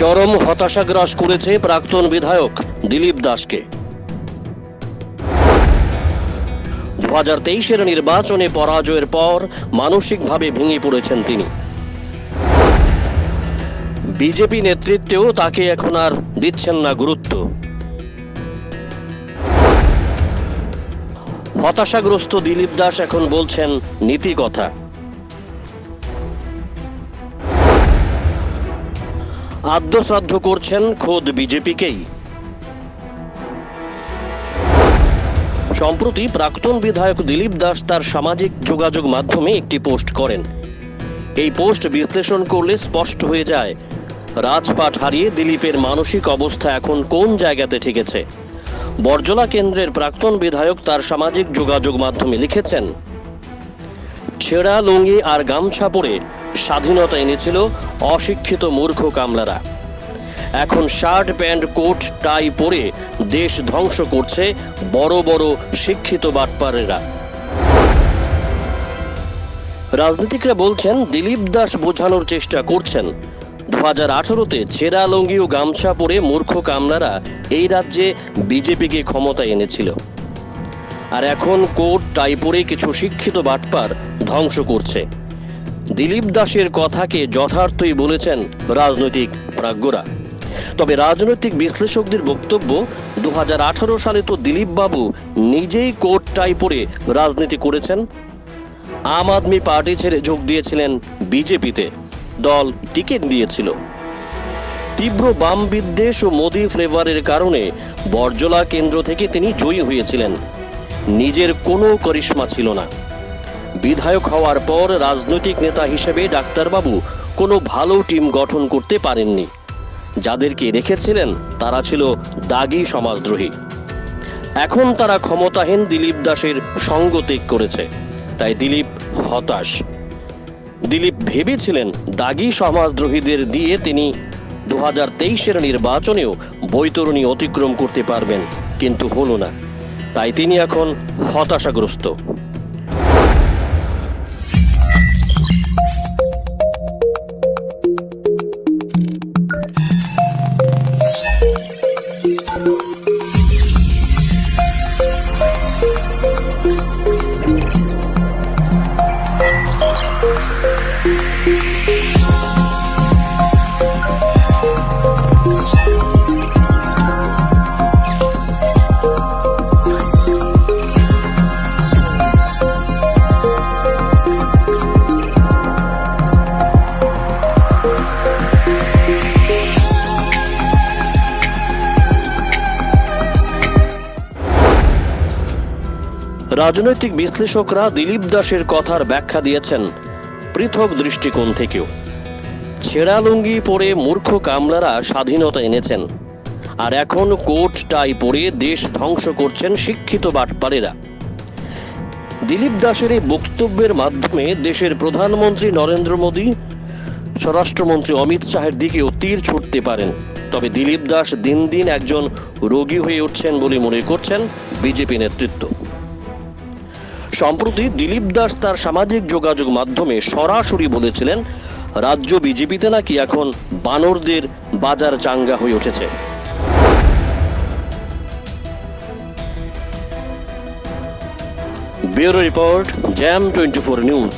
চরম হতাশাগ্রাস করেছে প্রাক্তন বিধায়ক দিলীপ দাসকে। দু হাজার তেইশের নির্বাচনে পরাজয়ের পর মানসিকভাবে ভেঙে পড়েছেন তিনি। বিজেপি নেতৃত্বেও তাকে এখন আর দিচ্ছেন না গুরুত্ব। হতাশাগ্রস্ত দিলীপ দাস এখন বলছেন নীতি কথা আদ্যশ্রাদ্ধ করছেন খোদ বিজেপিকেই। সম্প্রতি প্রাক্তন বিধায়ক দিলীপ দাস তার সামাজিক যোগাযোগ মাধ্যমে একটি পোস্ট করেন। এই পোস্ট বিশ্লেষণ করলে স্পষ্ট হয়ে যায়, রাজপাট হারিয়ে দিলীপের মানসিক অবস্থা এখন কোন জায়গাতে ঠেকেছে? বর্জলা কেন্দ্রের প্রাক্তন বিধায়ক তার সামাজিক যোগাযোগ মাধ্যমে লিখেছেন, ছেঁড়া লুঙ্গি আর গামছা পরে স্বাধীনতা এনেছিল অশিক্ষিত মূর্খ কামলারা। এখন শার্ট প্যান্ট, কোট, টাই পরে দেশ ধ্বংস করছে বড় বড় শিক্ষিত বাটপারেরা। রাজনীতিকরা বলছেন, দিলীপ দাস বোঝানোর চেষ্টা করছেন। দু হাজার আঠারোতে ছেঁড়া লুঙ্গি ও গামছা পরে মূর্খ কামলারা এই রাজ্যে বিজেপিকে ক্ষমতায় এনেছিল। আর এখন কোট, টাই পরে কিছু শিক্ষিত বাটপার ধ্বংস করছে। দিলীপ দাসের কথাকে যথার্থই বলেছেন রাজনৈতিক প্রাজ্ঞরা। তবে রাজনৈতিক বিশ্লেষকদের বক্তব্য দু হাজার আঠারো সালে তো দিলীপ বাবু নিজেই কোট টাই পরে রাজনীতি করেছেন। আম আদমি পার্টি ছেড়ে যোগ দিয়েছিলেন বিজেপিতে, দল টিকিট দিয়েছিল। তীব্র বাম বিদ্বেষ ও মোদী ফ্লেভারের কারণে বর্জলা কেন্দ্র থেকে তিনি জয়ী হয়েছিলেন। নিজের কোনো করিশ্মা ছিল না। বিধায়ক হওয়ার পর রাজনৈতিক নেতা হিসেবে ডাক্তারবাবু কোনো ভালো টিম গঠন করতে পারেননি। যাদেরকে রেখেছিলেন তারা ছিল দাগি সমাজদ্রোহী। এখন তারা ক্ষমতাহীন দিলীপ দাসের সঙ্গ ত্যাগ করেছে। তাই দিলীপ হতাশ। দিলীপ ভেবেছিলেন দাগি সমাজদ্রোহীদের দিয়ে তিনি দু হাজার তেইশের নির্বাচনেও বৈতরণী অতিক্রম করতে পারবেন, কিন্তু হল না। তাই তিনি এখন হতাশাগ্রস্ত। রাজনৈতিক বিশ্লেষকরা দিলীপ দাসের কথার ব্যাখ্যা দিয়েছেন পৃথক দৃষ্টিকোণ থেকেও। ছেঁড়া লুঙ্গি পরে মূর্খ কামলারা স্বাধীনতা এনেছেন। আর এখন কোট, টাই পরে দেশ ধ্বংস করছেন শিক্ষিত বাটপারেরা। দিলীপ দাসের এই বক্তব্যের মাধ্যমে দেশের প্রধানমন্ত্রী নরেন্দ্র মোদী, স্বরাষ্ট্রমন্ত্রী অমিত শাহের দিকেও তীর ছুটতে পারেন। তবে দিলীপ দাস দিন দিন একজন রোগী হয়ে উঠছেন বলে মনে করছেন বিজেপি নেতৃত্ব। সম্প্রতি দিলীপ দাস তার সামাজিক যোগাযোগ মাধ্যমে সরাসরি বলেছিলেন, রাজ্য বিজেপিতে নাকি এখন বানরদের বাজার চাঙ্গা হয়ে উঠেছে। Bureau report, jam twenty four news.